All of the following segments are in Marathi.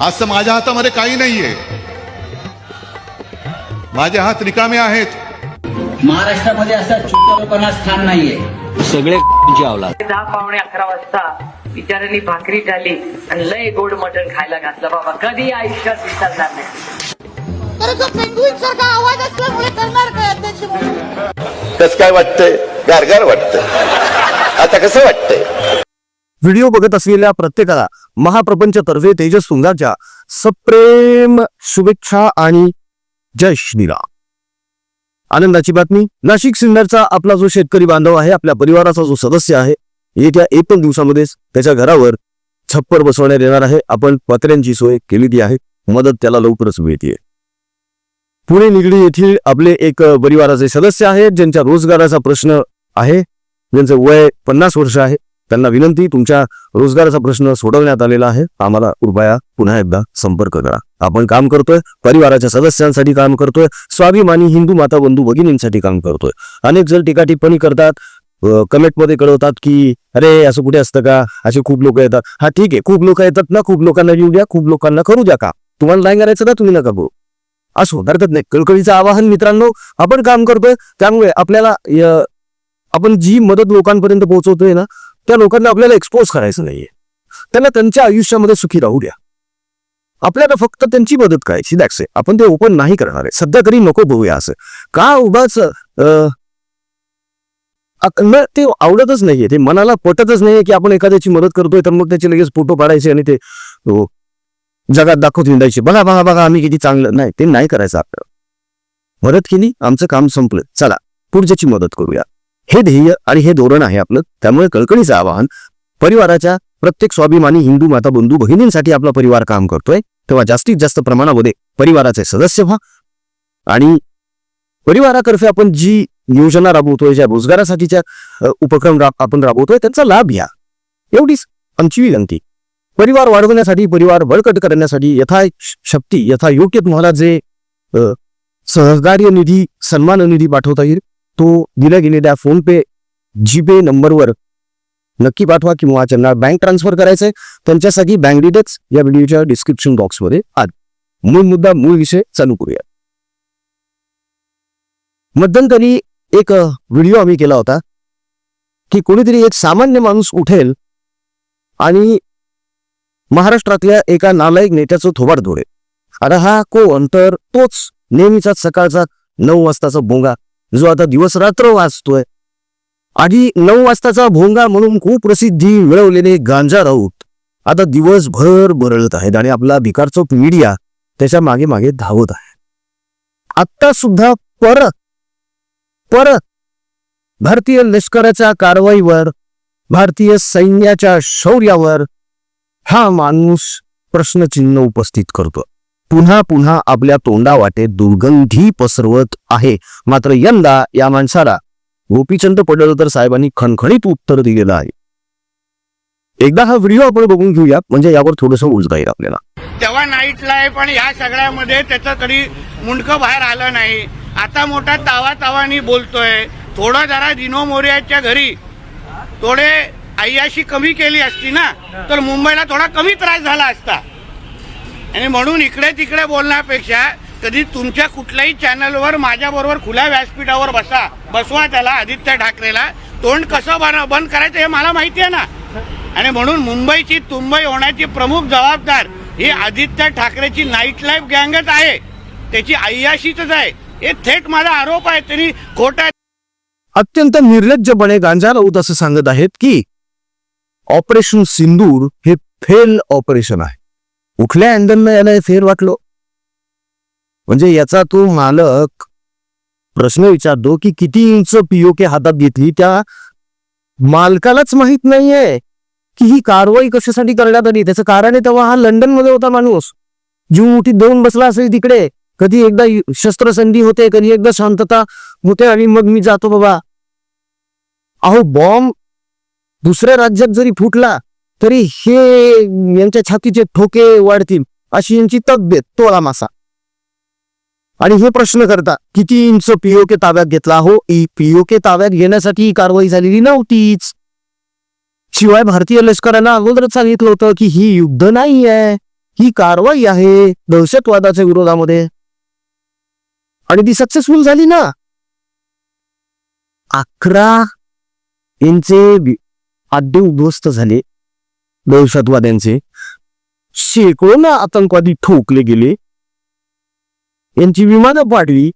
असं माझ्या हातामध्ये काही नाहीये. माझे हात रिकामे आहेत. महाराष्ट्रामध्ये असं छोट्या लोकांना स्थान नाहीये. सगळे दहा पावणे अकरा वाजता बिचाऱ्यांनी भाकरी झाली आणि लय गोड मटण खायला घातलं बाबा. कधी आयुष्यात विसरणार नाही. तर तो पेंगुइन सारखा आवाज असल्यामुळे करणार काय अध्यक्ष कस काय वाटतंय? गारगार वाटतंय. आता कसं वाटतंय? व्हिडिओ बघत असलेल्या प्रत्येकाला महाप्रपंचतर्फे तेजस सुंदाच्या सप्रेम शुभेच्छा आणि जय श्रीराम. आनंदाची बातमी नाशिक सिन्नरचा आपला जो शेतकरी बांधव आहे आपल्या परिवाराचा जो सदस्य आहे येत्या एक दोन दिवसामध्येच त्याच्या घरावर छप्पर बसवण्यात येणार आहे. आपण पत्र्यांची सोय केलेली आहे. मदत त्याला लवकरच मिळते पुणे निगडी येथील आपले एक परिवाराचे सदस्य आहेत ज्यांच्या रोजगाराचा प्रश्न आहे ज्यांचं वय पन्नास वर्ष आहे. त्यांना विनंती तुमच्या रोजगाराचा प्रश्न सोडवण्यात आलेला आहे. आम्हाला कृपया पुन्हा एकदा संपर्क करा. आपण काम करतोय परिवाराच्या सदस्यांसाठी काम करतोय स्वाभिमानी हिंदू माता बंधू भगिनींसाठी काम करतोय. अनेक जण टीका टिप्पणी करतात कमेंटमध्ये कळवतात की अरे असं कुठे असतं का? असे खूप लोक येतात. हा ठीक आहे. खूप लोक येतात ना खूप लोकांना येऊ द्या खूप लोकांना करू द्या का तुम्हाला नाही करायचं ना तुम्ही नका करू. असो हरकत नाही. कळकळीचं आवाहन मित्रांनो आपण काम करतोय त्यामुळे आपल्याला आपण जी मदत लोकांपर्यंत पोहोचवतोय ना त्या लोकांना आपल्याला एक्सपोज करायचं नाहीये. त्यांना त्यांच्या आयुष्यामध्ये सुखी राहू द्या. आपल्याला फक्त त्यांची मदत करायची दॅट्स आहे आपण ते ओपन नाही करणार आहे. सध्या तरी नको बघूया असं. का उभाच अं, न ते आवडतच नाहीये. ते मनाला पटतच नाहीये की आपण एखाद्याची मदत करतोय तर मग त्याचे लगेच फोटो काढायचे आणि ते जगात दाखवत हिंडायचे बघा बघा बघा आम्ही किती चांगलं नाही ते नाही करायचं आपल्याला. मदत केली आमचं काम संपलं. चला पुढच्याची मदत करूया. हे ध्येय आणि हे धोरण आहे आपलं. त्यामुळे कळकळीचं आवाहन परिवाराच्या प्रत्येक स्वाभिमानी हिंदू माता बंधू बहिणींसाठी आपला परिवार काम करतोय. तेव्हा जास्तीत जास्त प्रमाणामध्ये परिवाराचे सदस्य व्हा. आणि परिवारातर्फे आपण जी योजना राबवतोय ज्या रोजगारासाठीच्या उपक्रम राब आपण राबवतोय त्यांचा लाभ घ्या. एवढीच आमची विनंती. परिवार वाढवण्यासाठी परिवार बळकट करण्यासाठी यथा शक्ती यथा योग्य तुम्हाला जे सहकार्य निधी सन्मान निधी पाठवता येईल तो दिल्या गेलेल्या फोन पे जीपे नंबरवर नक्की पाठवा किंवा त्यांना बँक ट्रान्सफर करायचंय. त्यांच्यासाठी बँक डिटेल्स या व्हिडिओच्या डिस्क्रिप्शन बॉक्समध्ये आज मूळ मुद्दा मूळ विषय चालू करूया. मध्यंतरी एक व्हिडिओ आम्ही केला होता की कोणीतरी एक सामान्य माणूस उठेल आणि महाराष्ट्रातल्या एका नालायक नेत्याचं थोबाड धोडेल आता हा कोण? तर तोच नेहमीचा सकाळचा नऊ वाजताचा भोंगा जो आता दिवस रात्र वाचतोय. आधी नऊ वाजताचा भोंगा म्हणून खूप प्रसिद्धी मिळवलेले गांजा राऊत. आता दिवसभर बरळत आहेत आणि आपला भिकारचोक मीडिया त्याच्यामागे मागे धावत आहे. आत्ता सुद्धा परत परत भारतीय लष्कराच्या कारवाईवर भारतीय सैन्याच्या शौर्यावर हा माणूस प्रश्नचिन्ह उपस्थित करतो पुन्हा पुन्हा आपल्या तोंडावाटे दुर्गंधी पसरवत आहे. मात्र यंदा या माणसाला गोपीचंद पडळकर साहेबांनी खणखणीत उत्तर दिलेलं आहे. एकदा हा व्हिडिओ आपण बघून घेऊया. म्हणजे यावर थोडस उलटा येईल आपल्याला. तेव्हा नाईट लाईफ आणि ह्या सगळ्यामध्ये त्याचं कधी मुंडकं बाहेर आलं नाही. आता मोठा तावा तावानी बोलतोय. थोडं जरा दिनो मोर्याच्या घरी. थोडे अय्याशी कमी केली असती ना तर मुंबईला थोडा कमी त्रास झाला असता. आणि म्हणून इकडे तिकडे बोलण्यापेक्षा कधी तुमच्या कुठल्याही चॅनलवर माझ्याबरोबर खुल्या व्यासपीठावर बसा बसवा त्याला आदित्य ठाकरेला. तोंड कसं बन बंद करायचं हे मला माहिती आहे ना. आणि म्हणून मुंबईची तुंबई होण्याची प्रमुख जबाबदार ही आदित्य ठाकरेची नाईट लाईफ गँगच आहे. त्याची अय्याशीच आहे. हे थेट माझा आरोप आहे. त्यांनी खोटा अत्यंत निर्लज्जपणे गांजा राऊत असं सांगत आहेत की ऑपरेशन सिंदूर हे फेल ऑपरेशन आहे. कुठल्या अँगलनं याला फेर वाटलो? म्हणजे याचा तो मालक प्रश्न विचारतो की किती इंच पीओके हातात घेतली? त्या मालकालाच माहीत नाहीये की ही कारवाई कशासाठी करण्यात आली? त्याचं कारण आहे तेव्हा हा लंडनमध्ये होता माणूस. जीव उठी देऊन बसला असेल तिकडे. कधी एकदा शस्त्रसंधी होते कधी एकदा शांतता होते आणि मग मी जातो बाबा. अहो बॉम्ब दुसऱ्या राज्यात जरी फुटला तरी हे यांच्या छातीचे ठोके वाढतील अशी यांची तब्येत तोळा मासा. आणि हे प्रश्न करता किती इंच पीओके ताब्यात घेतला हो? ई पीओके ताब्यात घेण्यासाठी ही कारवाई झालेली नव्हतीच. शिवाय भारतीय लष्करानं अगोदरच सांगितलं होतं की ही युद्ध नाही आहे ही कारवाई आहे दहशतवादाच्या विरोधामध्ये. आणि ती सक्सेसफुल झाली ना. अकरा यांचे आद्य अड्डे उद्ध्वस्त झाले. दहशतवाद्यांचे. शेकडो ना आतंकवादी ठोकले गेले. यांची विमानं पाडली.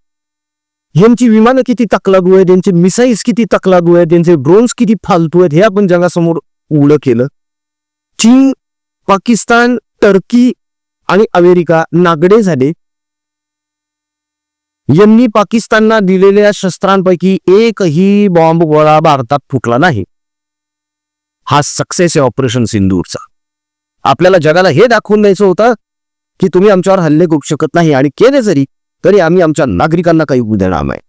यांची विमानं किती तकलादू आहेत यांचे मिसाईल्स किती तकलादू आहेत त्यांचे ड्रोन्स किती फालतू आहेत हे आपण जगासमोर उघडं केलं. चीन पाकिस्तान टर्की आणि अमेरिका नागडे झाले. यांनी पाकिस्तानला दिलेल्या शस्त्रांपैकी एकही बॉम्ब गोळा भारतात फुटला नाही. हा सक्सेस आहे ऑपरेशन सिंदूरचा. आपल्याला जगाला हे दाखवून द्यायचं होतं की तुम्ही आमच्यावर हल्ले करू शकत नाही आणि केले जरी तरी आम्ही आमच्या नागरिकांना काही देणार नाही.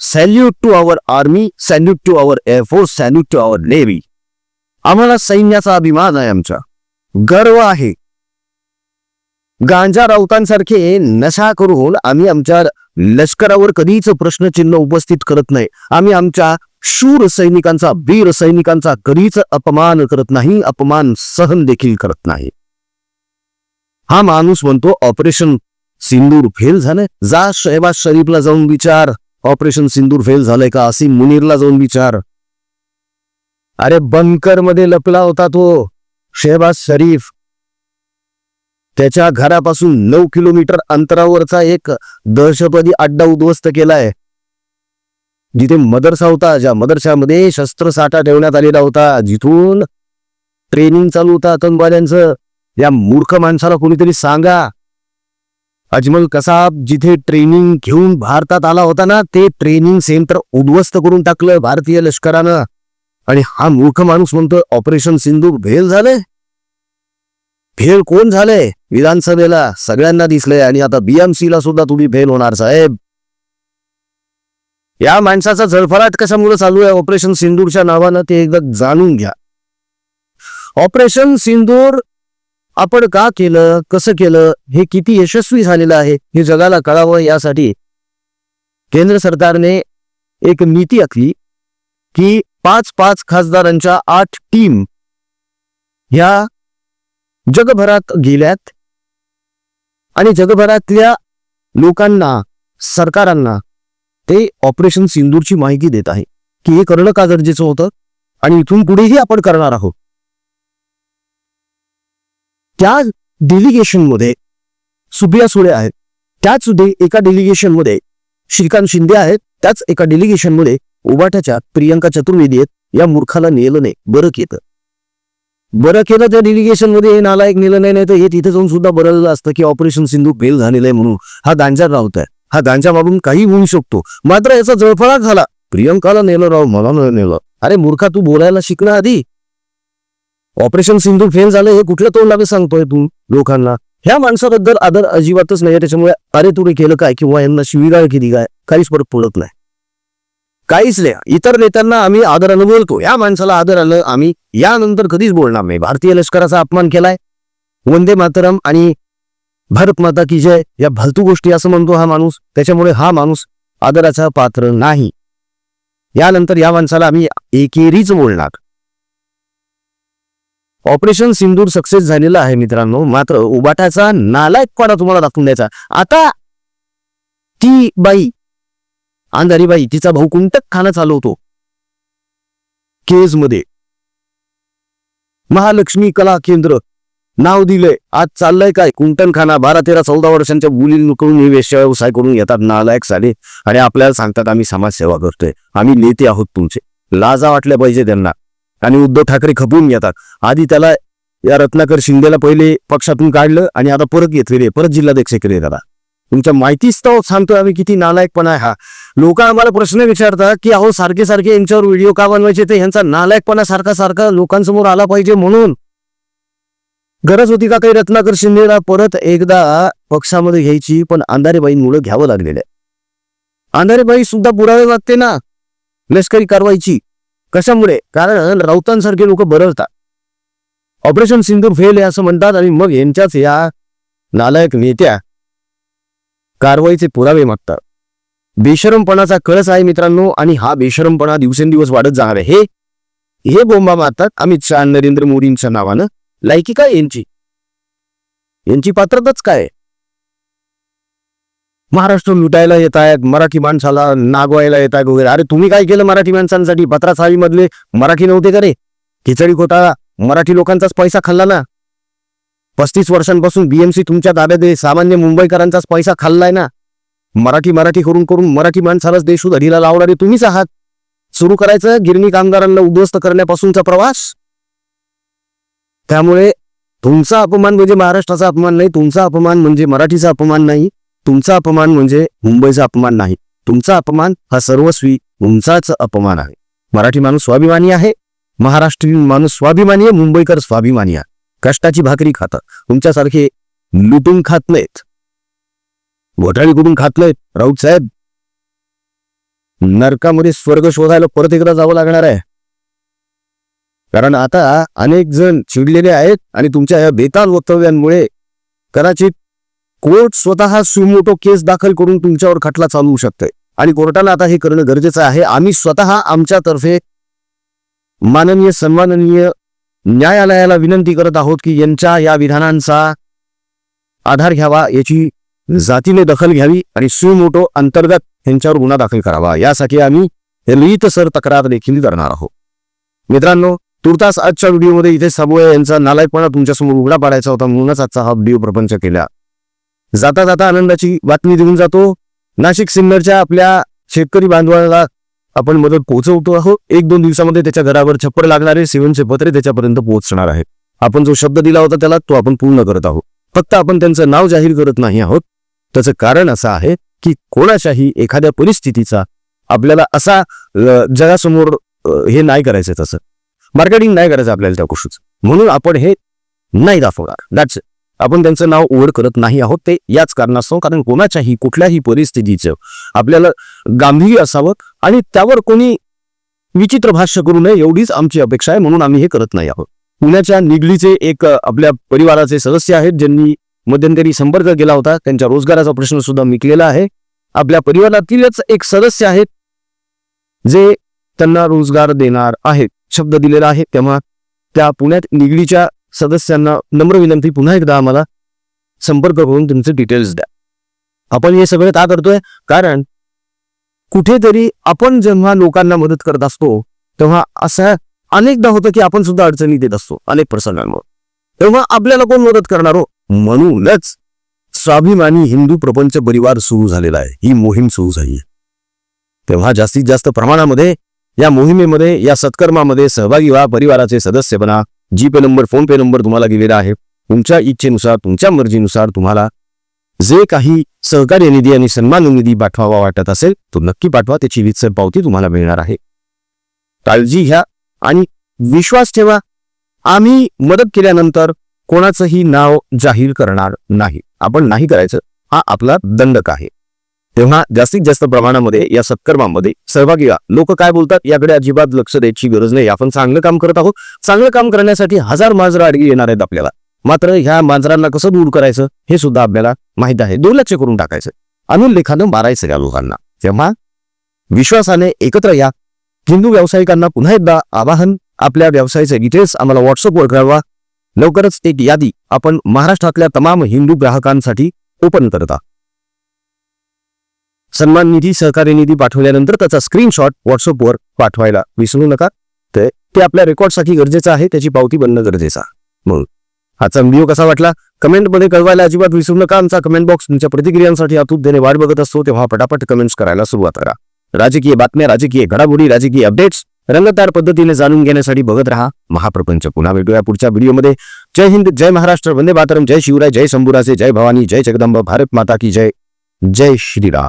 Salute to our army salute to our air force salute to our navy आम्हाला सैन्याचा अभिमान आहे आमचा. गर्व आहे. गांजा राऊतांसारखे नशा करून आम्ही आमच्या लष्करावर कधीच प्रश्नचिन्ह उपस्थित करत नाही. आम्ही आमच्या शूर सैनिकांचा वीर सैनिकांचा कधीच अपमान करत नाही अपमान सहन देखील करत नाही. हा माणूस म्हणतो ऑपरेशन सिंदूर फेल झालंय जा शहबाज शरीफला जाऊन विचार. ऑपरेशन सिंदूर फेल झालंय का? असीम मुनीरला जाऊन विचार. अरे बंकरमध्ये लपला होता तो शहबाज शरीफ. त्याच्या घरापासून नऊ किलोमीटर अंतरावरचा एक दहशतवादी अड्डा उद्ध्वस्त केलाय. जिथे मदरसा होता ज्या मदरशामध्ये शस्त्रसाठा ठेवण्यात आलेला होता जिथून ट्रेनिंग चालू होता आतंकवाद्यांचं. या मूर्ख माणसाला कोणीतरी सांगा अजमल कसाब जिथे ट्रेनिंग घेऊन भारतात आला होता ना ते ट्रेनिंग सेंटर उद्ध्वस्त करून टाकलं भारतीय लष्करानं. आणि हा मूर्ख माणूस म्हणतो ऑपरेशन सिंधू भेल झालंय फेल कोण झालंय विधानसभेला सगळ्यांना दिसलंय आणि आता बीएमसी ला सुद्धा तुम्ही फेल होणार साहेब. या माणसाचा जळफळाट कशामुळे चालू आहे? ऑपरेशन सिंदूरच्या नावानं ते एकदा जाणून घ्या. ऑपरेशन सिंदूर आपण का केलं? कसं केलं? हे किती यशस्वी झालेलं आहे? हे जगाला कळावं यासाठी केंद्र सरकारने एक नीती आखली की पाच पाच खासदारांच्या आठ टीम ह्या जगभरात गेल्यात आणि जगभरातल्या लोकांना सरकारांना ते ऑपरेशन सिंदूरची माहिती देत आहे की हे करणं का गरजेचं होतं आणि इथून पुढेही आपण करणार आहोत. त्या डेलिगेशनमध्ये सुप्रिया सुळे आहेत. त्याच एका डेलिगेशनमध्ये श्रीकांत शिंदे आहेत. त्याच एका डेलिगेशनमध्ये उबाट्याच्या प्रियंका चतुर्वेदी आहेत. या मूर्खाला नेलं नाही. बरं केलं. बरं केलं त्या डेलिगेशनमध्ये हे नालायक नेलं नाही नाही तर हे तिथे जाऊन सुद्धा बरं असतं की ऑपरेशन सिंधू फेल झालेलं आहे म्हणून. हा गांजा रावत आहे हा गांजा मागून काही होऊ शकतो. मात्र याचा जळफळाट झाला. प्रियंकाला नेलं राव मला नेलं. अरे मूर्खा तू बोलायला शिकणं आधी. ऑपरेशन सिंधू फेल झालं हे कुठलं तोंड सांगतोय तू लोकांना? ह्या माणसाबद्दल आदर अजिबातच नाही त्याच्यामुळे अरे तुरे केलं काय? किंवा यांना शिवीगाळ केली काय? काहीच फरक पडत नाही. काहीच नाही. इतर नेत्यांना आम्ही आदरानं बोलतो या माणसाला आदर आलं आम्ही यानंतर कधीच बोलणार नाही. भारतीय लष्कराचा अपमान केलाय. वंदे मातरम आणि भारत माता की जय या फालतू गोष्टी असं म्हणतो हा माणूस त्याच्यामुळे हा माणूस आदराचा पात्र नाही. यानंतर या माणसाला आम्ही एकेरीच बोलणार. ऑपरेशन सिंदूर सक्सेस झालेलं आहे मित्रांनो मात्र उबाटाचा नालायकपणा तुम्हाला दाखवून द्यायचा. आता ती बाई अंधारी बाई तिचा भाऊ कुंटक खाना चालवतो. केजमध्ये महालक्ष्मी कला केंद्र. नाव दिलंय. आज चाललंय काय? कुंटन खाना बारा तेरा चौदा वर्षांच्या मुलींकडून हे वेश्या व्यवसाय करून येतात नालायक साले. आणि आपल्याला सांगतात आम्ही समाजसेवा करतोय. आम्ही नेते आहोत तुमचे. लाजा वाटल्या पाहिजे त्यांना. आणि उद्धव ठाकरे खपून घेतात. आधी त्याला या रत्नाकर शिंदेला पहिले पक्षातून काढलं आणि आता परत घेतलेले परत जिल्हाध्यक्ष केले त्याला. तुमच्या माहितीच तर सांगतोय आम्ही किती नालायकपणा आहे हा. लोक आम्हाला प्रश्न विचारतात की अहो सारखे सारखे यांच्यावर व्हिडिओ का बनवायचे? ते ह्यांचा नालायकपणा सारखा सारखा लोकांसमोर आला पाहिजे म्हणून. गरज होती का काही रत्नाकर शिंदेला? परत एकदा पक्षामध्ये घ्यायची पण अंधारेबाईंमुळे घ्यावं लागलेलं आहे. अंधारेबाई सुद्धा पुरावे लागते ना? लष्करी कारवाईची. कशामुळे? कारण राऊतांसारखे लोक बरळतात. ऑपरेशन सिंधू फेल आहे असं म्हणतात आणि मग यांच्याच या नालायक नेत्या कारवाईचे पुरावे मागतात. बेशरमपणाचा कळस आहे मित्रांनो आणि हा बेशरमपणा दिवसेंदिवस वाढत जाणार आहे. हे हे बोंबा मारतात अमित शहा नरेंद्र मोदींच्या नावानं. लायकी काय यांची. यांची पात्रताच काय? महाराष्ट्र लुटायला येत आहेत मराठी माणसाला नागवायला येत आहेत वगैरे. अरे तुम्ही काय केलं मराठी माणसांसाठी? पत्रासाळी मधले मराठी नव्हते का रे? खिचडी घोटाळा मराठी लोकांचाच पैसा खाल्ला ना. पस्तीस वर्षांपासून बीएमसी तुमच्या ताब्यात आहे. सामान्य मुंबईकरांचाच पैसा खाल्लाय ना. मराठी मराठी करून करून मराठी माणसालाच देश उधडीला लावणारे तुम्हीच आहात. सुरू करायचं गिरणी कामगारांना उद्ध्वस्त करण्यापासूनचा प्रवास. त्यामुळे तुमचा अपमान म्हणजे महाराष्ट्राचा अपमान नाही तुमचा अपमान म्हणजे मराठीचा अपमान नाही तुमचा अपमान म्हणजे मुंबईचा अपमान नाही. तुमचा अपमान हा सर्वस्वी तुमचाच अपमान आहे. मराठी माणूस स्वाभिमानी आहे महाराष्ट्रीयन माणूस स्वाभिमानी आहे मुंबईकर स्वाभिमानी आहे. कष्टाची भाकरी खातात. तुमच्यासारखे लुटून खात नाहीत. घोटाळी कुठून खात नाहीत. राऊत साहेब नरकामध्ये स्वर्ग शोधायला परत एकदा जावं लागणार आहे. कारण आता अनेक जण चिडलेले आहेत आणि तुमच्या या बेताल वक्तव्यांमुळे कदाचित कोर्ट स्वतः सुमोटो केस दाखल करून तुमच्यावर खटला चालवू शकते आणि कोर्टाला आता हे करणं गरजेचं आहे. आम्ही स्वतः आमच्यातर्फे माननीय सन्माननीय न्यायालयाला विनंती करत आहोत की यांच्या या विधानांचा आधार घ्यावा याची जातीने दखल घ्यावी आणि सुमोटो अंतर्गत यांच्यावर गुन्हा दाखल करावा. यासाठी आम्ही रीतसर तक्रार देखील करणार आहोत. मित्रांनो तुर्तास आजच्या व्हिडिओमध्ये इथे सबोय यांचा नालायकपणा तुमच्यासमोर उघडा पाडायचा होता म्हणूनच आजचा हा व्हिडिओ प्रपंच केला. जाता जाता आनंदाची बातमी देऊन जातो. नाशिक सिन्नरच्या आपल्या शेतकरी बांधवाला आपण मदत पोहोचवतो आहोत. एक दोन दिवसामध्ये त्याच्या घरावर छप्पर लागणारे सेवनचे पत्रे त्याच्यापर्यंत पोहोचणार आहेत. आपण जो शब्द दिला होता त्याला तो आपण पूर्ण करत आहोत. फक्त आपण त्यांचं नाव जाहीर करत नाही आहोत. त्याचं कारण असं आहे की कोणाच्याही एखाद्या परिस्थितीचा आपल्याला असा जगासमोर हे नाही करायचं तसं. मार्केटिंग नाही करायचं आपल्याला त्या गोष्टीचं. म्हणून आपण हे नाही दाखवणार. दॅट्स आपण त्यांचं नाव ओढ करत नाही आहोत. ते याच कारणास्तव कारण कोणाच्याही कुठल्याही परिस्थितीचं आपल्याला गांभीर्य असावं आणि त्यावर कोणी विचित्र भाष्य करू नये एवढीच आमची अपेक्षा आहे. म्हणून आम्ही हे करत नाही आहोत. पुण्याच्या निगडीचे एक आपल्या परिवाराचे सदस्य आहेत ज्यांनी मध्यंतरी संपर्क केला होता. त्यांच्या रोजगाराचा प्रश्न सुद्धा मिकलेला आहे. आपल्या परिवारातीलच एक सदस्य आहेत जे त्यांना रोजगार देणार आहेत. शब्द दिलेला आहे. तेव्हा त्या पुण्यात निगडीच्या सदस्यांना नम्र विनंती. पुन्हा एकदा आम्हाला संपर्क करून तुमचे डिटेल्स द्या. आपण हे सगळं का करतोय? कारण कुठेतरी आपण जेव्हा लोकांना मदत करत असतो तेव्हा असं अनेकदा होतं की आपण सुद्धा अडचणी देत असतो अनेक प्रसंगांवर. तेव्हा आपल्याला कोण मदत करणार हो? म्हणूनच स्वाभिमानी हिंदू प्रपंच परिवार सुरू झालेला आहे. ही मोहीम सुरू झाली आहे. तेव्हा जास्तीत जास्त प्रमाणामध्ये या मोहिमेमध्ये या सत्कर्मामध्ये सहभागी व्हा परिवाराचे सदस्य बना. GPay number PhonePe number तुम्हाला दिलेला आहे तुमच्या इच्छेनुसार तुमच्या मर्जीनुसार तुम्हाला जे काही सहकार्य निधी आणि सन्मान निधी पाठवावा वाटत असेल तो नक्की पाठवा. त्याची वित्सर पावती तुम्हाला मिळणार आहे. काळजी घ्या आणि विश्वास ठेवा. आम्ही मदत केल्यानंतर कोणाचंही नाव जाहीर करणार नाही. आपण नाही करायचं. हा आपला दंडक आहे. तेव्हा जास्तीत जास्त प्रमाणामध्ये या सत्कर्मामध्ये सहभागी व्हा. लोक काय बोलतात याकडे अजिबात लक्ष द्यायची गरज नाही. आपण चांगलं काम करत आहोत. चांगलं काम करण्यासाठी हजार मांजरं अडगी येणार आहेत आपल्याला. मात्र ह्या मांजरांना कसं दूर करायचं हे सुद्धा आपल्याला माहीत आहे. दुर्लक्ष करून टाकायचं. आणून लेखानं मारायचं या लोकांना. तेव्हा विश्वासाने एकत्र या. हिंदू व्यावसायिकांना पुन्हा एकदा आवाहन आपल्या व्यवसायाचे डिटेल्स आम्हाला व्हॉट्सअपवर कळवा. लवकरच एक यादी आपण महाराष्ट्रातल्या तमाम हिंदू ग्राहकांसाठी ओपन करता. सन्मान निधी सहकार्य निधी पाठवल्यानंतर त्याचा स्क्रीनशॉट व्हॉट्सअपवर पाठवायला. विसरू नका. ते ते आपल्या रेकॉर्डसाठी गरजेचं आहे त्याची पावती बनणं गरजेचं आहे. आजचा व्हिडिओ कसा वाटला? कमेंटमध्ये कळवायला अजिबात विसरू नका. आमचा कमेंट बॉक्स तुमच्या प्रतिक्रियांसाठी आतुरतेने वाट बघत असतो. तेव्हा पटापट कमेंट्स करायला सुरुवात करा. राजकीय बातम्या राजकीय घडामोडी राजकीय अपडेट्स रंगतदार पद्धतीने जाणून घेण्यासाठी बघत राहा. महाप्रपंच. पुन्हा भेटूया पुढच्या व्हिडिओमध्ये जय हिंद जय महाराष्ट्र. वंदे मातरम. जय शिवराय जय शंभुराजे जय भवानी जय जगदंब. भारत माता की जय. जय श्रीराम.